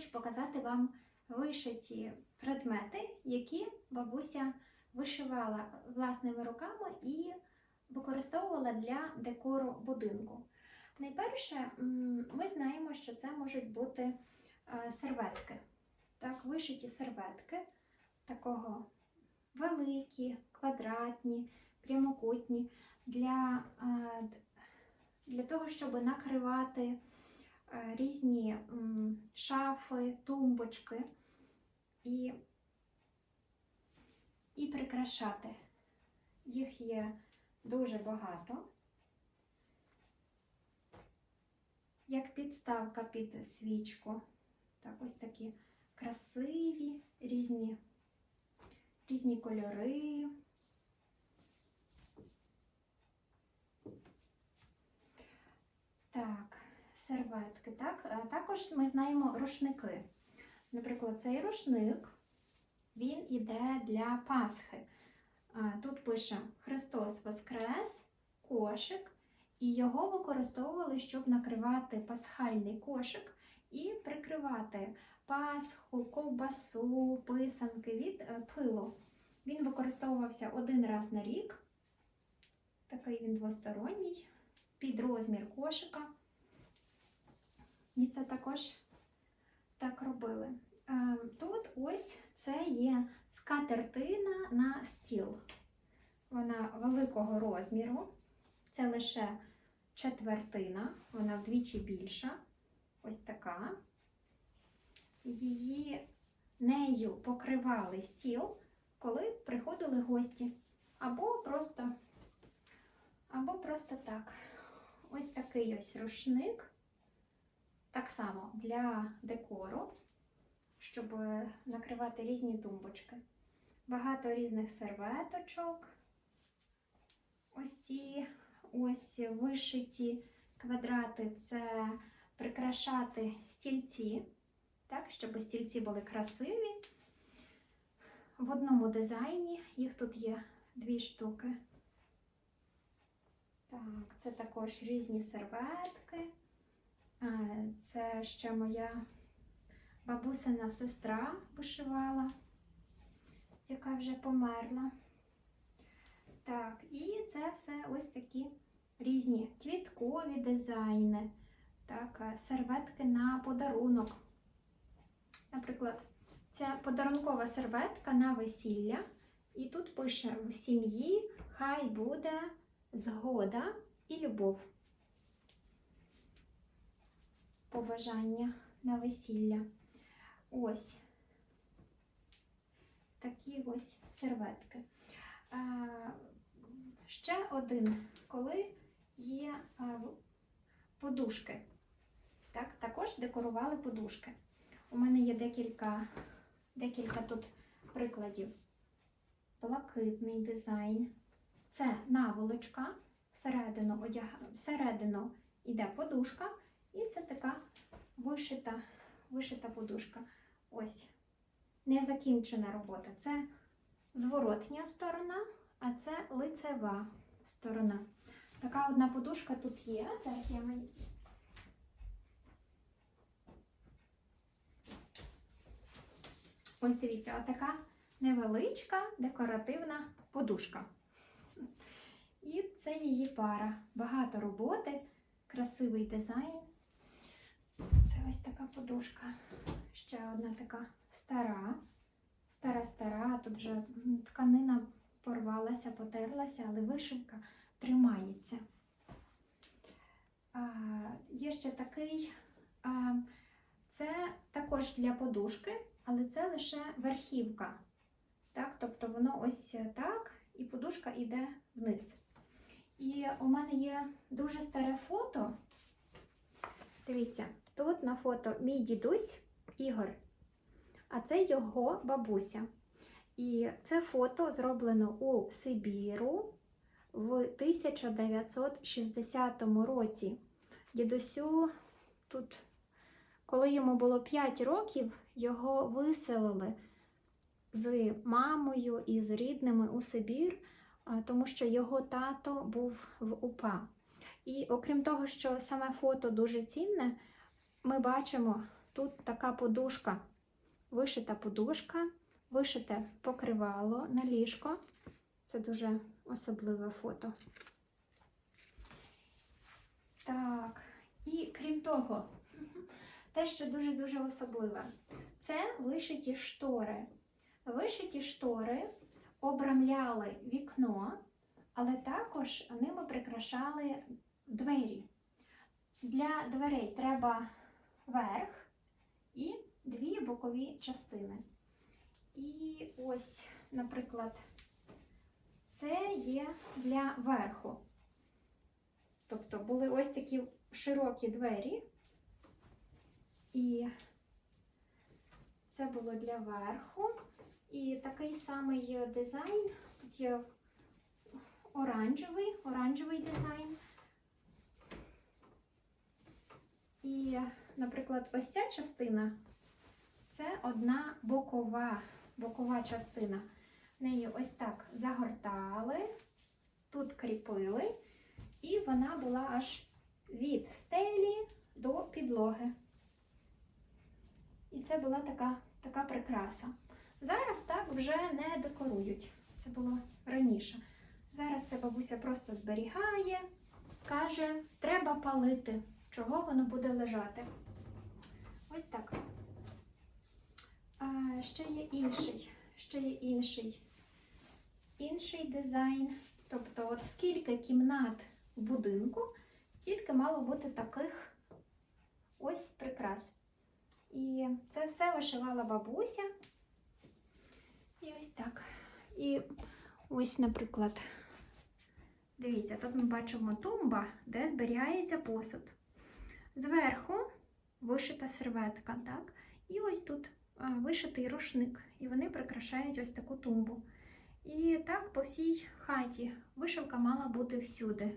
хочу показати вам вишиті предмети, які бабуся вишивала власними руками і використовувала для декору будинку. Найперше, ми знаємо, що це можуть бути е, серветки. Так, вишиті серветки такого великі, квадратні, прямокутні для, е, для того, щоб накривати різні шафи, тумбочки і, і прикрашати. Їх є дуже багато. Як підставка під свічку. Так, ось такі красиві, різні, різні кольори. Так, серветки. Так? Також ми знаємо рушники. Наприклад, цей рушник він іде для Пасхи. Тут пише Христос Воскрес, кошик, і його використовували, щоб накривати пасхальний кошик і прикривати пасху, ковбасу, писанки від е, пилу. Він використовувався один раз на рік. Такий він двосторонній, під розмір кошика. І це також так робили. Е, Тут ось це є скатертина на стіл. Вона великого розміру. Це лише четвертина, вона вдвічі більша. Ось така. Її нею покривали стіл, коли приходили гості. Або просто, або просто так. Ось такий ось рушник. Так само для декору, щоб накривати різні тумбочки. Багато різних серветочок. Ось ці ось вишиті квадрати це прикрашати стільці, так, щоб стільці були красиві. В одному дизайні їх тут є дві штуки. Так, це також різні серветки. Це ще моя бабусина сестра вишивала, яка вже померла. Так, і це все ось такі різні квіткові дизайни, так, е, серветки на подарунок. Наприклад, це подарункова серветка на весілля. І тут пише в сім'ї хай буде згода і любов. Побажання на весілля. Ось такі ось серветки. Ще один, коли є подушки. Так, також декорували подушки. У мене є декілька, декілька тут прикладів. Блакитний дизайн. Це наволочка, всередину, одяг... всередину йде подушка, і це така вишита, вишита подушка. Ось незакінчена робота. Це зворотня сторона, а це лицева сторона. Така одна подушка тут є. Зараз я мені. Ось дивіться, отака невеличка декоративна подушка. І це її пара. Багато роботи, красивий дизайн. Це ось така подушка. Ще одна така стара. Стара-стара, тут вже тканина порвалася, потерлася, але вишивка тримається. А, є ще такий, а, це також для подушки, але це лише верхівка. Так, тобто воно ось так, і подушка йде вниз. І у мене є дуже старе фото. Дивіться, тут на фото мій дідусь Ігор, а це його бабуся. І це фото зроблено у Сибіру в 1960 році. Дідусю тут, коли йому було 5 років, його виселили з мамою і з рідними у Сибір, тому що його тато був в УПА. І окрім того, що саме фото дуже цінне, ми бачимо тут така подушка, вишита подушка, вишите покривало на ліжко. Це дуже особливе фото. Так, і крім того, те, що дуже-дуже особливе, це вишиті штори. Вишиті штори обрамляли вікно, але також ними прикрашали двері. Для дверей треба верх і дві бокові частини. І ось, наприклад, це є для верху. Тобто були ось такі широкі двері, і це було для верху. І такий самий дизайн. Тут є оранжевий, оранжевий дизайн. І, наприклад, ось ця частина це одна бокова, бокова частина. Неї ось так загортали, тут кріпили, і вона була аж від стелі до підлоги. І це була така, така прикраса. Зараз так вже не декорують. Це було раніше. Зараз це бабуся просто зберігає, каже, треба палити, чого воно буде лежати. Ось так. А, ще є інший, ще є інший, інший дизайн. Тобто, от скільки кімнат в будинку, стільки мало бути таких ось прикрас. І це все вишивала бабуся. І ось так. І ось, наприклад, дивіться, тут ми бачимо тумба, де зберігається посуд. Зверху вишита серветка, так? І ось тут вишитий рушник. І вони прикрашають ось таку тумбу. І так по всій хаті вишивка мала бути всюди.